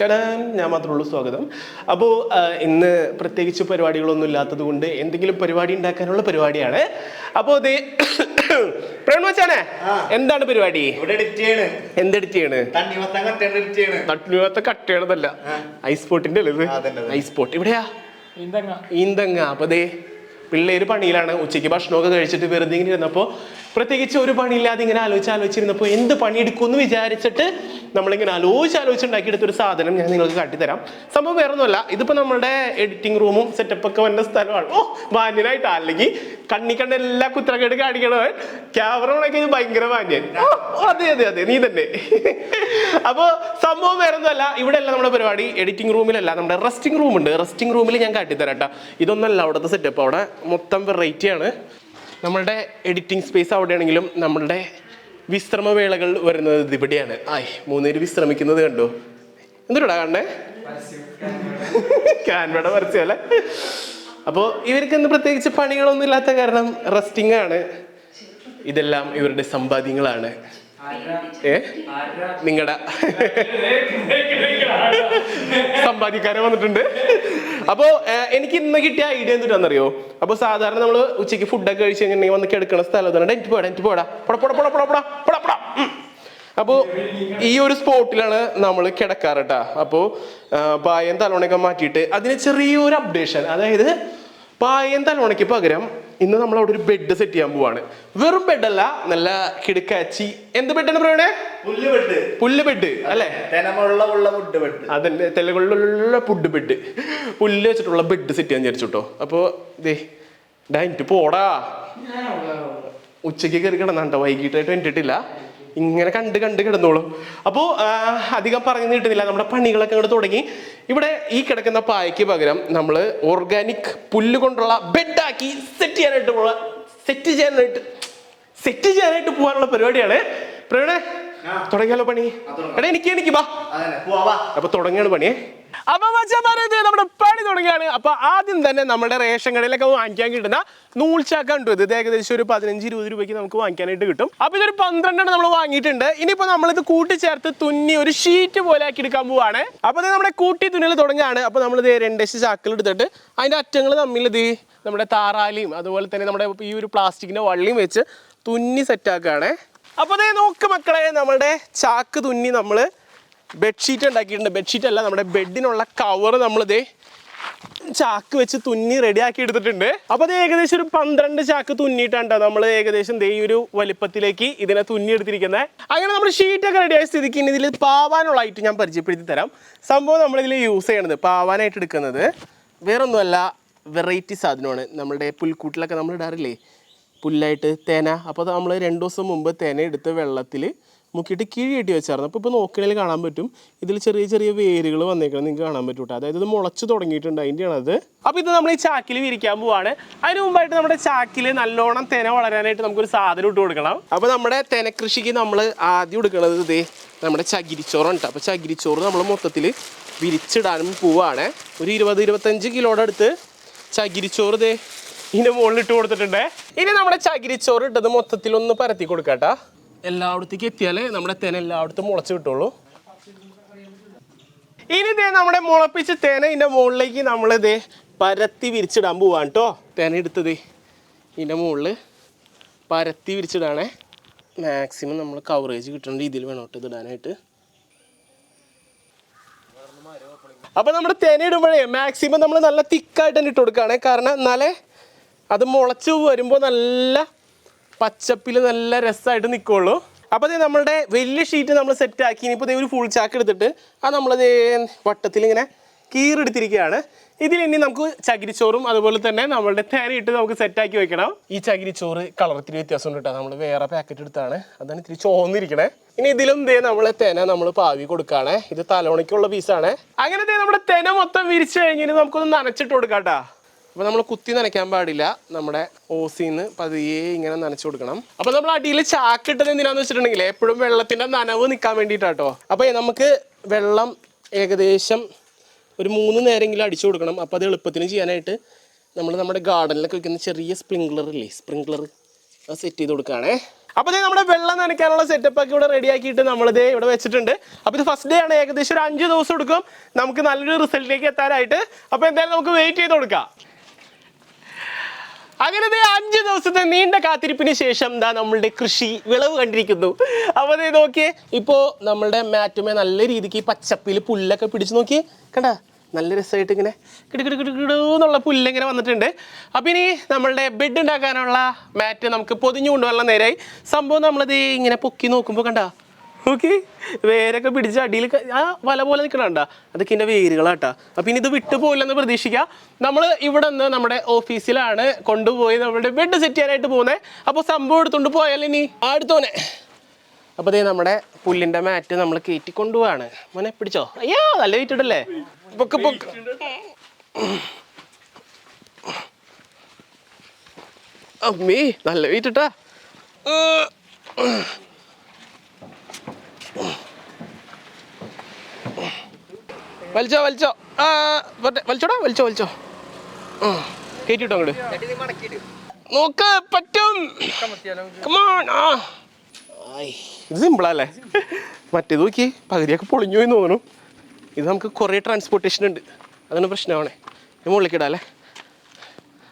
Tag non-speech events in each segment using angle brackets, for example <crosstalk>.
ചടാൻ. ഞാൻ മാത്രമേ ഉള്ളൂ. സ്വാഗതം. അപ്പോൾ ഇന്ന് പ്രത്യേകിച്ച് പരിപാടികളൊന്നും ഇല്ലാത്തത് കൊണ്ട് എന്തെങ്കിലും പരിപാടി ഉണ്ടാക്കാനുള്ള പരിപാടിയാണ്. അപ്പോൾ ഇത് <coughs> പ്രണവച്ചാണ് എന്താണ് പരിപാടി? എന്ത് എഡിറ്റ് ചെയ്യണ്? തണ്ണിമത്തം കട്ടേണ്ട എഡിറ്റ് ചെയ്യണ്. നട്ടുഭാഗത്ത് കട്ട് ചെയ്യണതല്ല ഐസ് പോട്ടിന്റെ അല്ലേ. ഐസ് പോട്ട് ഇവിടെയാ? ഈന്തങ്ങ. അപ്പൊ ദേ പിള്ളേര് പണിയിലാണ്. ഉച്ചയ്ക്ക് ഭക്ഷണമൊക്കെ കഴിച്ചിട്ട് വെറുതെ ഇങ്ങനെ ഇരുന്നപ്പോൾ പ്രത്യേകിച്ച് ഒരു പണിയില്ലാതെ ഇങ്ങനെ ആലോചിച്ച് ആലോചിച്ചിരുന്നപ്പോൾ എന്ത് പണിയെടുക്കുമെന്ന് വിചാരിച്ചിട്ട് നമ്മളിങ്ങനെ ആലോചിച്ച് ആലോചിച്ച് ഉണ്ടാക്കിയെടുത്ത ഒരു സാധനം ഞാൻ നിങ്ങൾക്ക് കാട്ടിത്തരാം. സംഭവം വേറെ ഒന്നുമല്ല ഇതിപ്പോൾ നമ്മുടെ എഡിറ്റിംഗ് റൂമും സെറ്റപ്പ് ഒക്കെ വന്ന സ്ഥലമാണ്. ഓ മാന്യനായിട്ട്. അല്ലെങ്കിൽ കണ്ണി കണ്ട എല്ലാ കുത്തരക്കേട് കാണിക്കണവൻ ക്യാമറ ഉണക്കി ഭയങ്കര മാന്യൻ. അതെ അതെ അതെ നീ തന്നെ. അപ്പോൾ സംഭവം വേറെ ഒന്നുമല്ല ഇവിടെ അല്ല നമ്മുടെ പരിപാടി. എഡിറ്റിംഗ് റൂമിലല്ല നമ്മുടെ റെസ്റ്റിംഗ് റൂം ഉണ്ട്. റെസ്റ്റിംഗ് റൂമിൽ ഞാൻ കാട്ടിത്തരാം കേട്ടോ. ഇതൊന്നല്ല അവിടുത്തെ സെറ്റപ്പ് അവിടെ മൊത്തം വെറൈറ്റി ആണ്. നമ്മളുടെ എഡിറ്റിംഗ് സ്പേസ് അവിടെയാണെങ്കിലും നമ്മളുടെ വിശ്രമവേളകൾ വരുന്നത് ഇവിടെയാണ്. ആയ് മൂന്നുപേര് വിശ്രമിക്കുന്നത് കണ്ടു? എന്തുടാ കാണണേ? ക്യാൻവട പരസ്യം അല്ലേ? അപ്പോൾ ഇവർക്ക് ഇന്ന് പ്രത്യേകിച്ച് പണികളൊന്നും ഇല്ലാത്ത കാരണം റെസ്റ്റിംഗ് ആണ്. ഇതെല്ലാം ഇവരുടെ സമ്പാദ്യങ്ങളാണ്. ഏ? നിങ്ങളുടെ സമ്പാദിക്കാരൻ വന്നിട്ടുണ്ട്. അപ്പോ എനിക്ക് ഇന്ന് കിട്ടിയ ഐഡിയ എന്തിട്ടാണെന്നറിയോ അപ്പൊ സാധാരണ നമ്മൾ ഉച്ചയ്ക്ക് ഫുഡൊക്കെ കഴിച്ച് കഴിഞ്ഞിട്ടുണ്ടെങ്കിൽ വന്ന് കിടക്കുന്ന സ്ഥലം എനിക്ക് പോടാ എനിക്ക് പോടാ. പൊട പൊട പൊട പൊട പൊട പൊട പൊട. ഉം. അപ്പോ ഈ ഒരു സ്പോട്ടിലാണ് നമ്മൾ കിടക്കാറ് കേട്ടോ അപ്പോ പായം തലോണയൊക്കെ മാറ്റിയിട്ട് അതിന് ചെറിയൊരു അപ്ഡേഷൻ അതായത് പായം തലോണയ്ക്ക് പകരം ഇന്ന് നമ്മൾ അവിടെ ഒരു ബെഡ് സെറ്റ് ചെയ്യാൻ പോവാണ്. വെറും ബെഡ് അല്ല നല്ല കിടക്കാച്ചി. എന്ത് ബെഡ് ആണ് പറയണേ പുല്ല് ബെഡ് പുല്ല് ബെഡ് അല്ലേ? അതിന്റെ തെലുകളിലുള്ള ഫുഡ് ബെഡ് പുല്ല് വെച്ചിട്ടുള്ള ബെഡ് സെറ്റ് ചെയ്യാൻ വിചാരിച്ചു കേട്ടോ അപ്പോ ദേ ഡൈന്റ് പോടാ. ഉച്ചയ്ക്ക് കയറി കിടന്നാട്ടോ വൈകിട്ടായിട്ട് വേണ്ടിയിട്ടില്ല ഇങ്ങനെ കണ്ട് കണ്ട് കിടന്നോളും. അപ്പോൾ അധികം പറഞ്ഞു കിട്ടുന്നില്ല നമ്മുടെ പണികളൊക്കെ അങ്ങോട്ട് തുടങ്ങി. ഇവിടെ ഈ കിടക്കുന്ന പായയ്ക്ക് പകരം നമ്മൾ ഓർഗാനിക് പുല്ല് കൊണ്ടുള്ള ബെഡാക്കി സെറ്റ് ചെയ്യാനായിട്ട് പോവാ. സെറ്റ് ചെയ്യാനായിട്ട് സെറ്റ് ചെയ്യാനായിട്ട് പോകാനുള്ള പരിപാടിയാണ്. പ്രവീണേ തുടങ്ങിയാലോ പണി? എടാ എനിക്ക് എനിക്ക് വാ. അപ്പൊ തുടങ്ങിയാണ് പണിയെ അപ്പൊ മച്ചാമാരെ ഇത് നമ്മുടെ പണി തുടങ്ങിയാണ് അപ്പൊ ആദ്യം തന്നെ നമ്മുടെ റേഷൻ കടയിലൊക്കെ വാങ്ങിക്കാൻ കിട്ടുന്ന നൂൽച്ചാക്ക ഉണ്ട് ഇത് ഏകദേശം ഒരു പതിനഞ്ച് ഇരുപത് രൂപയ്ക്ക് നമുക്ക് വാങ്ങിക്കാനായിട്ട് കിട്ടും. അപ്പൊ ഇതൊരു പന്ത്രണ്ടെണ്ണം നമ്മൾ വാങ്ങിയിട്ടുണ്ട്. ഇനിയിപ്പോ നമ്മളിത് കൂട്ടിച്ചേർത്ത് തുന്നി ഒരു ഷീറ്റ് പോലെ ആക്കി എടുക്കാൻ പോവാണ്. അപ്പൊ ഇത് നമ്മുടെ കൂട്ടി തുന്നൽ തുടങ്ങുകയാണ്. അപ്പൊ നമ്മൾ ഇത് രണ്ടേശ് ചാക്കിൽ എടുത്തിട്ട് അതിന്റെ അറ്റങ്ങൾ തമ്മിൽ ഇത് നമ്മുടെ താറാലിയും അതുപോലെ തന്നെ നമ്മുടെ ഈ ഒരു പ്ലാസ്റ്റിക്കിന്റെ വള്ളിയും വെച്ച് തുന്നി സെറ്റാക്കുകയാണേ അപ്പൊ അതേ നോക്ക് മക്കളെ നമ്മുടെ ചാക്ക് തുന്നി നമ്മൾ ബെഡ്ഷീറ്റ് ഉണ്ടാക്കിയിട്ടുണ്ട്. ബെഡ്ഷീറ്റ് അല്ല നമ്മുടെ ബെഡിനുള്ള കവർ നമ്മളിതേ ചാക്ക് വെച്ച് തുന്നി റെഡിയാക്കി എടുത്തിട്ടുണ്ട്. അപ്പൊ അത് ഏകദേശം ഒരു പന്ത്രണ്ട് ചാക്ക് തുന്നിയിട്ടാണ് നമ്മൾ ഏകദേശം ദേ ഒരു വലിപ്പത്തിലേക്ക് ഇതിനെ തുന്നി എടുത്തിരിക്കുന്നത് അങ്ങനെ നമ്മൾ ഷീറ്റൊക്കെ റെഡിയായ സ്ഥിതിക്ക് ഇനി ഇതിൽ പാവാനുള്ള ഐറ്റം ഞാൻ പരിചയപ്പെടുത്തി തരാം. സംഭവം നമ്മൾ ഇതിൽ യൂസ് ചെയ്യണത് പാവാനായിട്ട് എടുക്കുന്നത്. വേറൊന്നുമല്ല വെറൈറ്റി സാധനമാണ്. നമ്മുടെ പുൽക്കൂട്ടിലൊക്കെ നമ്മൾ ഇടാറില്ലേ? പുല്ലായിട്ട് തേന. അപ്പോൾ നമ്മൾ രണ്ട് ദിവസം മുമ്പ് തേന എടുത്ത് വെള്ളത്തിൽ മുക്കിയിട്ട് കിഴി കെട്ടി വെച്ചായിരുന്നു. അപ്പോൾ ഇപ്പോൾ നോക്കണേൽ കാണാൻ പറ്റും. ഇതിൽ ചെറിയ ചെറിയ വേരുകൾ വന്നേക്കണം. നിങ്ങൾക്ക് കാണാൻ പറ്റും കേട്ടോ അതായത് ഇത് മുളച്ച് തുടങ്ങിയിട്ടുണ്ട് അതിന്റെയാണത് അത്. അപ്പോൾ ഇത് നമ്മൾ ഈ ചാക്കിൽ വിരിക്കാൻ പോവാണ്. അതിന് മുമ്പായിട്ട് നമ്മുടെ ചാക്കിൽ നല്ലോണം തേന വളരാനായിട്ട് നമുക്കൊരു സാധനം ഇട്ട് കൊടുക്കണം. അപ്പോൾ നമ്മുടെ തേന കൃഷിക്ക് നമ്മൾ ആദ്യം എടുക്കുന്നത് ഇതേ നമ്മുടെ ചകിരിച്ചോറുണ്ട്. അപ്പോൾ ചകിരിച്ചോറ് നമ്മൾ മൊത്തത്തിൽ വിരിച്ചിടാനും പോവാണ്. ഒരു ഇരുപത് ഇരുപത്തഞ്ച് കിലോയുടെ അടുത്ത് ചകിരിച്ചോറ് ദേ ഇതിന്റെ മുകളിൽ ഇട്ട് കൊടുത്തിട്ടുണ്ട്. ഇനി നമ്മുടെ ചകിരിച്ചോറ് ഇട്ടത് മൊത്തത്തിൽ ഒന്ന് പരത്തി കൊടുക്കാട്ടാ. എല്ലായിടത്തേക്ക് എത്തിയാലേ നമ്മുടെ തേൻ എല്ലായിടത്തും മുളച്ച് കിട്ടുള്ളൂ. ഇനി ദേ നമ്മുടെ മുളപ്പിച്ച തേന ഇതിന്റെ മുകളിലേക്ക് നമ്മൾ ദേ പരത്തി വിരിച്ചിടാൻ പോവാണ് കേട്ടോ തേന എടുത്തത് ഇതിന്റെ മുകളിൽ പരത്തി വിരിച്ചിടാണേ. മാക്സിമം നമ്മൾ കവറേജ് കിട്ടുന്ന രീതിയിൽ വേണം കേട്ടോ ഇതിടാനായിട്ട് അപ്പൊ നമ്മുടെ തേന ഇടുമ്പോഴേ മാക്സിമം നമ്മൾ നല്ല തിക്കായിട്ട് തന്നെ ഇട്ട് കൊടുക്കുകയാണ്. കാരണം എന്നാലേ അത് മുളച്ച് വരുമ്പോൾ നല്ല പച്ചപ്പിൽ നല്ല രസമായിട്ട് നിൽക്കുള്ളൂ അപ്പോൾ അതേ നമ്മളുടെ വലിയ ഷീറ്റ് നമ്മൾ സെറ്റ് ആക്കി ഇനിയിപ്പോൾ ദേ ഒരു ഫുൾ ചാക്ക് എടുത്തിട്ട് അത് നമ്മളത് വട്ടത്തിൽ ഇങ്ങനെ കീറെടുത്തിരിക്കുകയാണ് ഇതിൽ ഇനി നമുക്ക് ചകിരിച്ചോറും അതുപോലെ തന്നെ നമ്മളുടെ തേനയിട്ട് നമുക്ക് സെറ്റാക്കി വെക്കണം. ഈ ചകിരിച്ചോറ് കളർ ഇത്തിരി വ്യത്യാസം ഉണ്ട് നമ്മൾ വേറെ പാക്കറ്റ് എടുത്താണ്. അതാണ് ഇത്തിരി ചോന്നിരിക്കണേ. ഇനി ഇതിലും ദേ നമ്മളെ തേന നമ്മൾ പാവി കൊടുക്കുകയാണ് ഇത് തലോണിക്കുള്ള പീസാണ് അങ്ങനെ ദേ നമ്മുടെ തേന മൊത്തം വിരിച്ചു കഴിഞ്ഞിട്ട് നമുക്കൊന്ന് നനച്ചിട്ട് കൊടുക്കാം കേട്ടോ. അപ്പോൾ നമ്മൾ കുത്തി നനയ്ക്കാൻ പാടില്ല. നമ്മുടെ ഓസിന്ന് പതിയെ ഇങ്ങനെ നനച്ചു കൊടുക്കണം. അപ്പോൾ നമ്മൾ അടിയിൽ ചാക്കിട്ടത് എന്തിനാന്ന് വെച്ചിട്ടുണ്ടെങ്കിൽ എപ്പോഴും വെള്ളത്തിന്റെ നനവ് നിൽക്കാൻ വേണ്ടിട്ടാട്ടോ അപ്പോൾ നമുക്ക് വെള്ളം ഏകദേശം ഒരു മൂന്ന് നേരമെങ്കിലും അടിച്ചു കൊടുക്കണം. അപ്പോൾ അത് എളുപ്പത്തിന് ചെയ്യാനായിട്ട് നമ്മൾ നമ്മുടെ ഗാർഡനിലൊക്കെ വെക്കുന്ന ചെറിയ സ്പ്രിങ്ക്ലർ ഇല്ലേ? സ്പ്രിങ്ക്ലർ അത് സെറ്റ് ചെയ്ത് കൊടുക്കുകയാണേ. അപ്പൊ ദേ നമ്മുടെ വെള്ളം നനയ്ക്കാനുള്ള സെറ്റപ്പ് ഒക്കെ ഇവിടെ റെഡി ആക്കിയിട്ട് നമ്മളിത് ഇവിടെ വെച്ചിട്ടുണ്ട്. അപ്പൊ ഇത് ഫസ്റ്റ് ഡേ ആണ്. ഏകദേശം ഒരു അഞ്ച് ദിവസം എടുക്കും. നമുക്ക് നല്ലൊരു റിസൾട്ടിലേക്ക് എത്താനായിട്ട്. അപ്പൊ എന്തായാലും നമുക്ക് വെയിറ്റ് ചെയ്ത് കൊടുക്കാം. അങ്ങനെ ദേ അഞ്ച് ദിവസത്തെ നീണ്ട കാത്തിരിപ്പിന് ശേഷം ദാ നമ്മളുടെ കൃഷി വിളവ് കണ്ടിരിക്കുന്നു. അപ്പൊ അതെ നോക്കിയേ ഇപ്പോ നമ്മളുടെ മാറ്റുമേ നല്ല രീതിക്ക് പച്ചപ്പിൽ പുല്ലൊക്കെ പിടിച്ചു നോക്കിയേ കണ്ട? നല്ല രസമായിട്ട് ഇങ്ങനെ കിടു പുല്ലിങ്ങനെ വന്നിട്ടുണ്ട്. അപ്പൊ ഇനി നമ്മളുടെ ബെഡ് ഉണ്ടാക്കാനുള്ള മാറ്റ് നമുക്ക് പൊതിഞ്ഞു കൊണ്ടുവരണം നേരായി. സംഭവം നമ്മളിത് ഇങ്ങനെ പൊക്കി നോക്കുമ്പോൾ കണ്ട ഓക്കെ വേരൊക്കെ പിടിച്ച് അടിയിൽ ആ വല പോലെ നിൽക്കണണ്ട അതൊക്കെ ഇതിന്റെ വേരുകളാട്ടാ. അപ്പം ഇനി ഇത് വിട്ടു പോയില്ലെന്ന് പ്രതീക്ഷിക്കാം നമ്മൾ ഇവിടെ നിന്ന് നമ്മുടെ ഓഫീസിലാണ് കൊണ്ടുപോയി നമ്മുടെ ബെഡ് സെറ്റ് ചെയ്യാനായിട്ട് പോകുന്നത് അപ്പോൾ സംഭവം എടുത്തുകൊണ്ട് പോയാൽ ഇനി. അടുത്തോനെ അപ്പോൾ ഇതേ നമ്മുടെ പുല്ലിന്റെ മാറ്റ് നമ്മൾ കയറ്റി കൊണ്ടുപോവാണ്. മോനെ പിടിച്ചോ? അയ്യോ നല്ല വെയിറ്റ് ഇടല്ലേ? പൊക്ക് പൊക്ക്. അമ്മേ നല്ല വെയിറ്റ് ഇട്ടാ. വലിച്ചോ വലിച്ചോ. ആ. വലിച്ചോടാ വലിച്ചോ വലിച്ചോ. കയറ്റിട്ടോ അങ്ങോട്ട് നോക്ക് പറ്റും. ആ. ഇത് സിമ്പിളല്ലേ മറ്റേത് നോക്കി പകുതിയൊക്കെ പൊളിഞ്ഞു പോയി തോന്നുന്നു. ഇത് നമുക്ക് കുറേ ട്രാൻസ്പോർട്ടേഷൻ ഉണ്ട്. അതാണ് പ്രശ്നമാണേ ഞാൻ മുകളിലേക്ക് ഇടാല്ലേ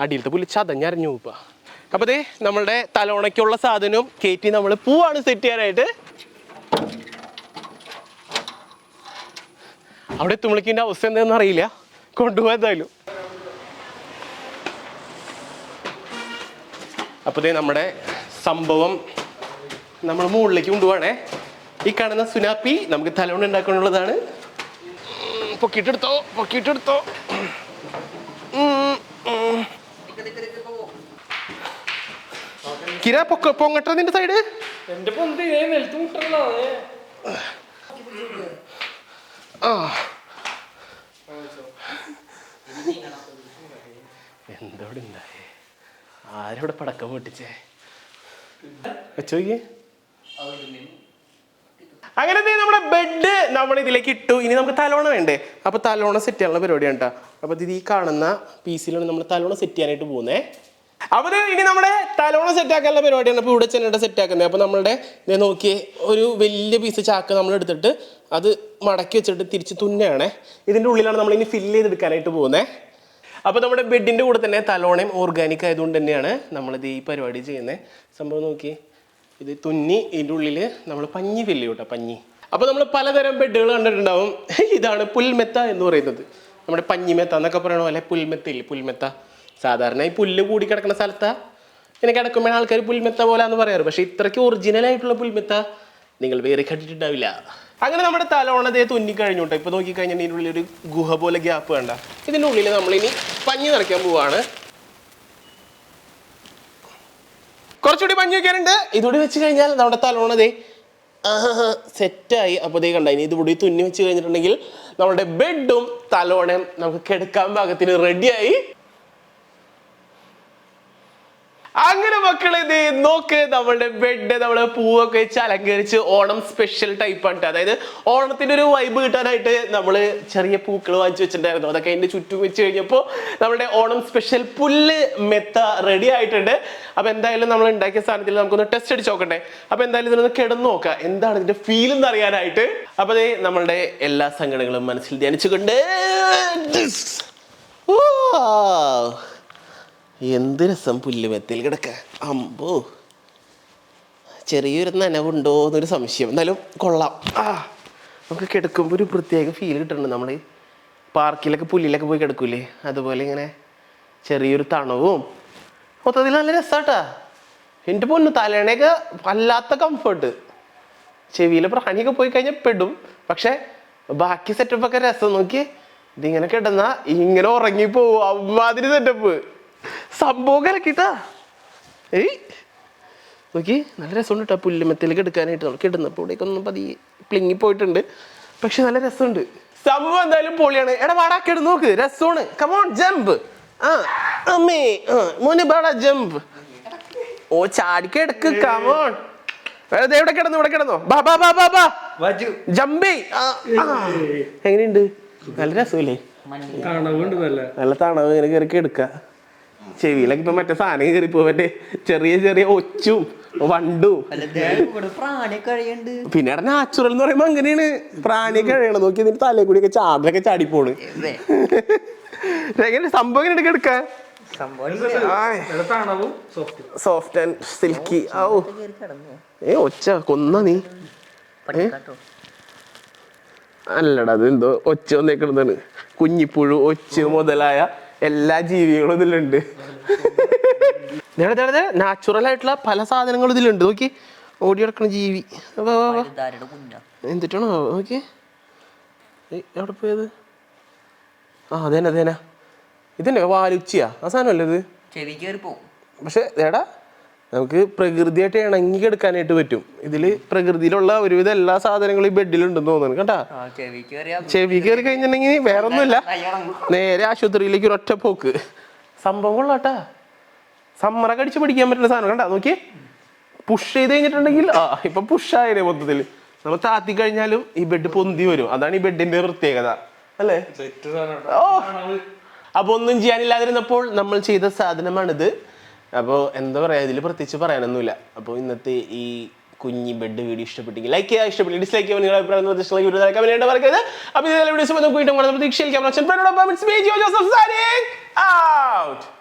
അടിയിലത്തെ പുല്ല് ചതഞ്ഞരഞ്ഞു പോവാ അപ്പോൾ ദേ നമ്മളുടെ തലോണയ്ക്കുള്ള സാധനവും കയറ്റി നമ്മൾ പൂവാണ് സെറ്റ് ചെയ്യാനായിട്ട് അവിടെ എത്തുമ്പോഴേക്കിന്റെ അവസ്ഥ എന്താണെന്ന് അറിയില്ല. കൊണ്ടുപോയതായാലും അപ്പോൾ ദേ നമ്മുടെ സംഭവം നമ്മൾ മുകളിലേക്ക് കൊണ്ടുപോവാണേ. ഈ കാണുന്ന സുനാപ്പി നമുക്ക് തലോണ ഉണ്ടാക്കാനുള്ളതാണ്. ഉം, ഉം. കിര പൊക്ക പൊങ്ങട്ടോ നിന്റെ സൈഡ് എന്റെ പൊന്തി ഇതേ നിലത്ത് മുട്ടണല്ലോ എന്തോടെ ഉണ്ടായേ ആരോടെ പടക്കം പൊട്ടിച്ചേ? വെച്ചോയ്യേ അങ്ങനെ നമ്മുടെ ബെഡ് നമ്മൾ ഇതിലേക്ക് ഇട്ടു. ഇനി നമുക്ക് തലോണ വേണ്ടേ? അപ്പൊ തലോണ സെറ്റ് ചെയ്യാനുള്ള പരിപാടിയാണ് കേട്ടോ അപ്പൊ ഇത് ഈ കാണുന്ന പീസിലാണ് നമ്മൾ തലോണ സെറ്റ് ചെയ്യാനായിട്ട് പോകുന്നേ. അപ്പൊ ഇനി നമ്മുടെ തലോണ സെറ്റ് ആക്കാനുള്ള പരിപാടിയാണ്. അപ്പൊ ഇവിടെ ചെന്നിട്ട് സെറ്റ് ആക്കുന്നത്. അപ്പൊ നമ്മളുടെ ഇത് നോക്കിയേ ഒരു വലിയ പീസ് ചാക്ക് നമ്മൾ എടുത്തിട്ട് അത് മടക്കി വെച്ചിട്ട് തിരിച്ച് തുന്നയാണേ. ഇതിന്റെ ഉള്ളിലാണ് നമ്മൾ ഇനി ഫില്ല് ചെയ്തെടുക്കാനായിട്ട് പോകുന്നത് അപ്പൊ നമ്മുടെ ബെഡിന്റെ കൂടെ തന്നെ തലോണയും ഓർഗാനിക് ആയതുകൊണ്ട് തന്നെയാണ് നമ്മളിത് ഈ പരിപാടി ചെയ്യുന്നത് സംഭവം നോക്കി. ഇത് തുന്നി ഇതിന്റെ ഉള്ളിൽ നമ്മൾ പഞ്ഞി വെല്ലു കേട്ടോ പഞ്ഞി. അപ്പോൾ നമ്മൾ പലതരം ബെഡുകൾ കണ്ടിട്ടുണ്ടാവും. ഇതാണ് പുൽമെത്ത എന്ന് പറയുന്നത്. നമ്മുടെ പഞ്ഞിമെത്ത എന്നൊക്കെ പറയണ പോലെ പുൽമെത്ത ഇല്ലേ പുൽമെത്ത. സാധാരണ ഈ പുല്ല് കൂടി കിടക്കുന്ന സ്ഥലത്താ. ഇങ്ങനെ കിടക്കുമ്പോൾ ആൾക്കാർ പുൽമെത്ത പോലെ എന്ന് പറയാറ്. പക്ഷേ ഇത്രയ്ക്ക് ഒറിജിനൽ ആയിട്ടുള്ള പുൽമെത്ത നിങ്ങൾ വേറെ കണ്ടിട്ടുണ്ടാവില്ല. അങ്ങനെ നമ്മുടെ തലോണതയെ തുന്നി കഴിഞ്ഞോട്ടെ ഇപ്പൊ ഇപ്പോൾ നോക്കിക്കഴിഞ്ഞാൽ ഇതിന്റെ ഉള്ളിൽ ഒരു ഗുഹ പോലെ ഗ്യാപ്പ് വേണ്ട ഇതിന്റെ ഉള്ളിൽ നമ്മളിനി പഞ്ഞി നിറയ്ക്കാൻ പോവാണ്. കുറച്ചുകൂടി പഞ്ഞി വെക്കാനുണ്ട്. ഇതുകൂടി വെച്ച് കഴിഞ്ഞാൽ നമ്മുടെ തലോണതേ സെറ്റായി. അപ്പോൾ ദേ കണ്ട ഇനി ഇതുകൂടി തുന്നി വെച്ച് കഴിഞ്ഞിട്ടുണ്ടെങ്കിൽ നമ്മുടെ ബെഡും തലോണയും നമുക്ക് കിടക്കാൻ പാകത്തിന് റെഡിയായി അങ്ങനെ മക്കളെ ദേ നമ്മുടെ ബെഡ് നമ്മളെ പൂവൊക്കെ വെച്ച് അലങ്കരിച്ച് ഓണം സ്പെഷ്യൽ ടൈപ്പ് ആണ് അതായത് ഓണത്തിന്റെ ഒരു വൈബ് കിട്ടാനായിട്ട് നമ്മൾ ചെറിയ പൂക്കൾ വാങ്ങിച്ചു വെച്ചിട്ടുണ്ടായിരുന്നു. അതൊക്കെ അതിന്റെ ചുറ്റും വെച്ച് കഴിഞ്ഞപ്പോൾ നമ്മുടെ ഓണം സ്പെഷ്യൽ പുല്ല് മെത്ത റെഡി ആയിട്ടുണ്ട്. അപ്പൊ എന്തായാലും നമ്മൾ ഉണ്ടാക്കിയ സാധനത്തിൽ നമുക്കൊന്ന് ടെസ്റ്റ് അടിച്ച് നോക്കട്ടെ അപ്പൊ എന്തായാലും ഇതിനൊന്ന് കിടന്നു നോക്കാം എന്താണ് ഇതിന്റെ ഫീൽ എന്ന് അറിയാനായിട്ട്. അപ്പൊ അതേ നമ്മളുടെ എല്ലാ സങ്കടങ്ങളും മനസ്സിൽ ധ്യാനിച്ചുകൊണ്ട്. എന്ത് രസം പുല്ലുമെത്തിൽ കിടക്ക. അമ്പോ. ചെറിയൊരു നനവുണ്ടോ എന്നൊരു സംശയം. എന്നാലും കൊള്ളാം. ആ നമുക്ക് കിടക്കുമ്പോൾ ഒരു പ്രത്യേക ഫീൽ കിട്ടുന്നുണ്ട്. നമ്മൾ പാർക്കിലൊക്കെ പുല്ലിലൊക്കെ പോയി കിടക്കൂലേ? അതുപോലെ ഇങ്ങനെ ചെറിയൊരു തണവും. മൊത്തത്തിൽ നല്ല രസാട്ടാ. എന്റെ പൊന്നു തലേണയൊക്കെ വല്ലാത്ത കംഫർട്ട് ചെവിയിലെ പ്രാണിയൊക്കെ പോയി കഴിഞ്ഞാൽ പെടും. പക്ഷേ ബാക്കി സെറ്റപ്പ് ഒക്കെ രസം. നോക്കി ഇതിങ്ങനെ കിടന്ന ഇങ്ങനെ ഉറങ്ങിപ്പോവും. അമ്മാതിരി സെറ്റപ്പ് സംഭവം കലക്കിട്ടാ. ഏയ് നോക്കി. നല്ല രസമുണ്ട് കേട്ടോ പുല്ലുമത്തിലേക്ക് എടുക്കാനായിട്ട് നമുക്ക് ഇടുന്നപ്പോൾ ഇവിടേക്ക് ഒന്നും പതിയെ പ്ലിങ്ങി പോയിട്ടുണ്ട്. പക്ഷെ നല്ല രസമുണ്ട്. സംഭവം എന്തായാലും പൊളിയാണ്. എടാ വാടാ കിടന്ന് നോക്ക്. രസമാണ്. കമോൺ ജമ്പ് ആ അമ്മേ ആ മോനെ ബാടാ ജമ്പ് ഓ ചാടിക്ക് എടുക്ക്. കമോൺ വെറുതെ എവിടെ കിടന്നു ഇവിടെ കിടന്നോ. ബാ ബാ ബാ ബാ ബാ. ജമ്പേ. എങ്ങനെയുണ്ട്? നല്ല രസമില്ലേ? നല്ല. തണവ്. ഇങ്ങനെ കയറി എടുക്ക. ചെവിയിലൊക്കെ ഇപ്പൊ മറ്റേ സാധനം കയറിപ്പോ മറ്റേ ചെറിയ ചെറിയ ഒച്ചും വണ്ടും. പിന്നെ നാച്ചുറൽ എന്ന് പറയുമ്പോ അങ്ങനെയാണ്. പ്രാണി കഴിയണം നോക്കി ഇതിന്റെ തലയിൽ കൂടിയൊക്കെ ചാടലൊക്കെ ചാടിപ്പോണ്. സംഭവം എങ്ങനെ എടുക്ക സോഫ്റ്റ് ആൻഡ് സിൽക്കി ഓ കയറി ഏ ഒച്ച കൊന്ന നീ. അല്ലടാ അത് എന്തോ ഒച്ച വന്നേക്കണതാണ്. കുഞ്ഞിപ്പുഴു ഒച്ച് മുതലായ എല്ലാ ജീവികളും ഇതിലുണ്ട്. നാച്ചുറൽ ആയിട്ടുള്ള പല സാധനങ്ങളും ഇതിലുണ്ട്. നോക്കി. ഓടി കിടക്കണ ജീവി. എന്തിട്ടാണോ? നോക്കി. എവിടെ പോയത്? ആ അതെന്നെ അതെന്നെ. ഇതന്നെ വാലുച്ചിയാ. ആ സാധനമല്ലേ ഇത്? ചെവി കയറി പോവും. പക്ഷെ ഏടാ നമുക്ക് പ്രകൃതിയായിട്ട് ഇണങ്ങി കിടക്കാനായിട്ട് പറ്റും. ഇതിൽ പ്രകൃതിയിലുള്ള ഒരുവിധ എല്ലാ സാധനങ്ങളും ഈ ബെഡിലുണ്ടെന്ന് തോന്നുന്നു കേട്ടാ? ആ ചെവി കയറി കഴിഞ്ഞിട്ടുണ്ടെങ്കിൽ വേറെ ഒന്നുമില്ല നേരെ ആശുപത്രിയിലേക്ക് ഒരു ഒറ്റ പോക്ക്. സംഭവം കൊള്ളാട്ടാ സമ്മറൊക്കെ അടിച്ച് പിടിക്കാൻ പറ്റുന്ന സാധനം കണ്ടാ? നോക്കി പുഷ് ചെയ്ത് കഴിഞ്ഞിട്ടുണ്ടെങ്കിൽ ആ ഇപ്പൊ പുഷായേ മൊത്തത്തിൽ നമ്മൾ താത്തി കഴിഞ്ഞാലും ഈ ബെഡ് പൊന്തി വരും. അതാണ് ഈ ബെഡിന്റെ പ്രത്യേകത. അല്ലേ? ഓ. അപ്പൊ ഒന്നും ചെയ്യാനില്ലാതിരുന്നപ്പോൾ നമ്മൾ ചെയ്ത സാധനമാണിത്. അപ്പോൾ എന്താ പറയുക ഇതിൽ പ്രത്യേകിച്ച് പറയാനൊന്നുമില്ല. അപ്പോൾ ഇന്നത്തെ ഈ കുഞ്ഞി ബെഡ് വീഡിയോ ഇഷ്ടപ്പെട്ടെങ്കിൽ ലൈക്ക് ചെയ്യുക ഇഷ്ടപ്പെട്ട് ഡിസ്ലൈക്ക് ചെയ്യുക നിങ്ങളുടെ അഭിപ്രായം നിർദ്ദേശങ്ങൾ തരക്കാൻ കമന്റ് പറയരുത് അപ്പോൾ ഇതെല്ലാം വീഡിയോസ് നമുക്ക് വീണ്ടും കാണാൻ പ്രതീക്ഷയിലേക്ക് പ്രൊഡക്ഷൻ ഔട്ട്